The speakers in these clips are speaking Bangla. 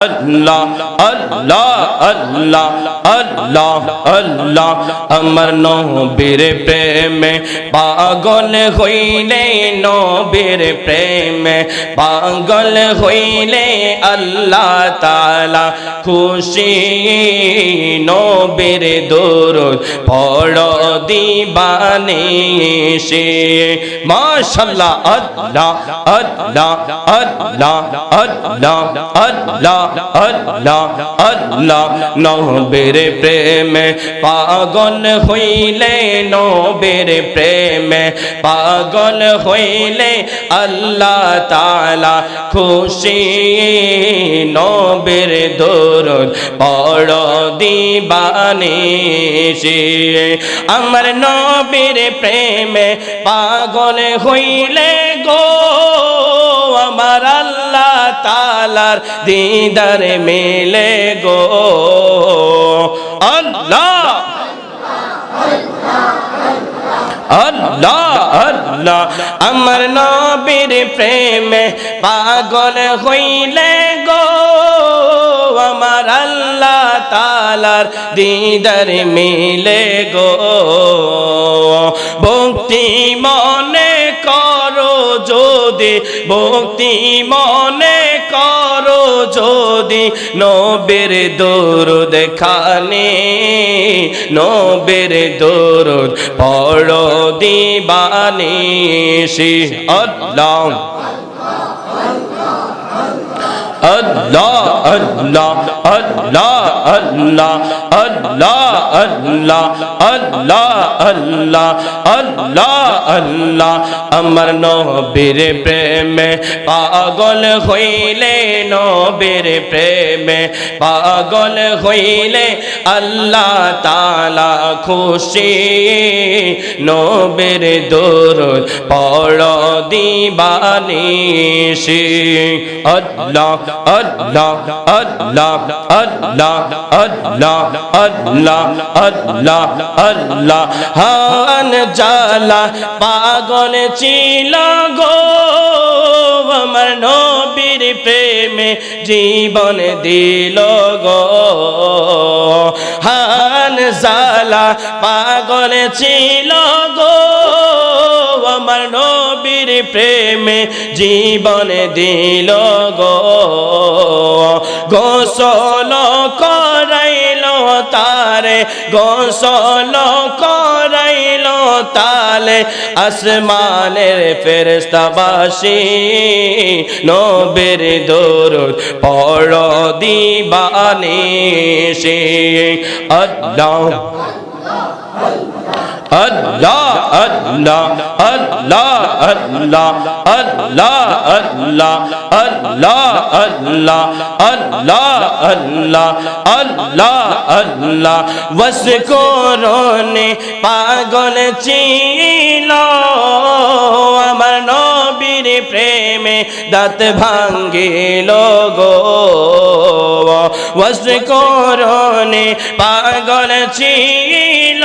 আল্লাহ আল্লাহ আল্লাহ আল্লাহ আল্লাহ। আমার নবীর প্রেমে পাগল হইলে নবীর প্রেমে, পাগল হইলে আল্লাহ তালা খুশি। নবীর দরুদ পড় দিবানে সে মাশাল্লাহ আল্লাহ আল্লাহ আল্লাহ আল্লাহ আল্লাহ। আল্লাহ নবীর প্রেমে পাগল হইলে নবীর প্রেমে পাগল হইলে আল্লাহ তালা খুশি। নবীর দরুদ পড় দিবানে সে। আমার নবীর প্রেমে পাগল হইলে গো আমার আল্লাহ তালার দিদার মেলে গো। আল্লাহ। আল্লাহ আল্লাহ। আমার নবীর প্রেমে পাগল হইলে গো। আমার আল্লাহ তালার দিদার মিলে গো। ভক্তি মনে করো যদি, ভক্তি মনে করো যদি নবের দরুদ খানে নবের দরুদ পড়ো দিবানে সে আল্লাহ। আল্লাহ আল্লাহ আল্লাহ আল্লাহ আল্লাহ আল্লাহ আল্লাহ আল্লাহ আল্লাহ আল্লাহ আমার নবীর প্রেমে পাগল হইলে নবীর প্রেমে পাগল হইলে আল্লাহ তালা খুশি। নবীর দরুদ পড় দিবানিশি। আল্লাহ আল্লাহ আল্লাহ আল্লাহ আল্লাহ আল্লাহ আল্লাহ আল্লাহ হান জালা পাগল ছিল গো আমার নবীর প্রেমে জীবন দিল গো হান জালা পাগল ছিল গো আমার নবীর প্রেমে জীবন দিল গো। গোসল করাইল তারে, গোসল করাইল তালে। আসমানের ফেরস্তাবাসী নবের দরুদ পড় দিবানে সে আল্লাহ আল্লাহ। আল্লাহ আল্লাহ আল্লাহ আল্লাহ আল্লাহ আল্লাহ আল্লাহ আল্লাহ আল্লাহ আল্লাহ আল্লাহ বস করনে পাগল ছিল আমার নবীর প্রেমে দাঁত ভাঙ্গিল গো বস করনে পাগল ছিল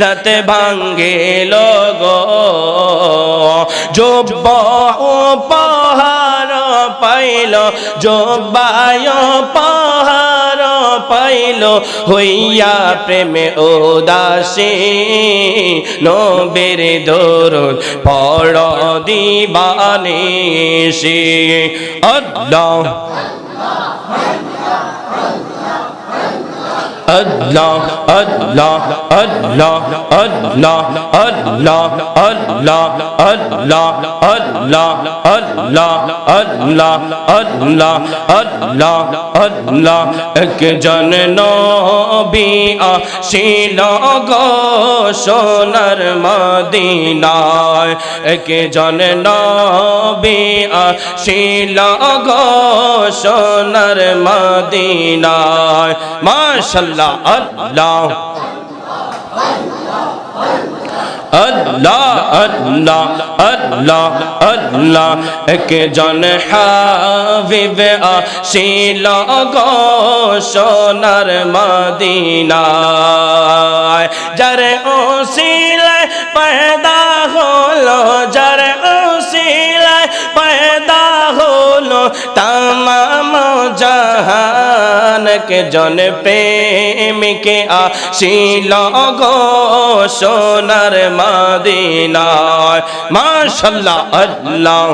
দাঁত ভাঙ্গিল গো যোব্ব পাহাড় পাইল যোব্বায় পাহাড় পাইল, হইয়া প্রেমে উদাসী নবীর দরুদ পড় দিবানে সে আল্লাহ। আল্লাহ আল্লাহ আল্লাহ আল্লাহ আল্লাহ আল্লাহ আল্লাহ আল্লাহ আল্লাহ আল্লাহ আল্লাহ আল্লাহ আল্লাহ একজন নবী আসিল গো সোনার মদিনায় একজন নবী আসিল গো সোনার মদিনায় মাশাল্লাহ আল্লাহ আল্লাহ আল্লাহ আল্লাহ আল্লাহ। একে জন হাবিব আসিল গো সোনার মদিনায়। যার ওসিলায় পয়দা হলো, যার ওসিলায় পয়দা তামাম জাহানকে জন প্রেমিকে আসিল গো সোনার মাদিনায় মাশাল্লাহ আল্লাহ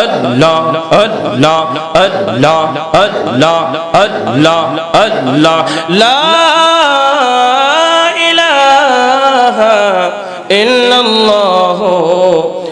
Allah, Allah, Allah, Allah, Allah, Allah, La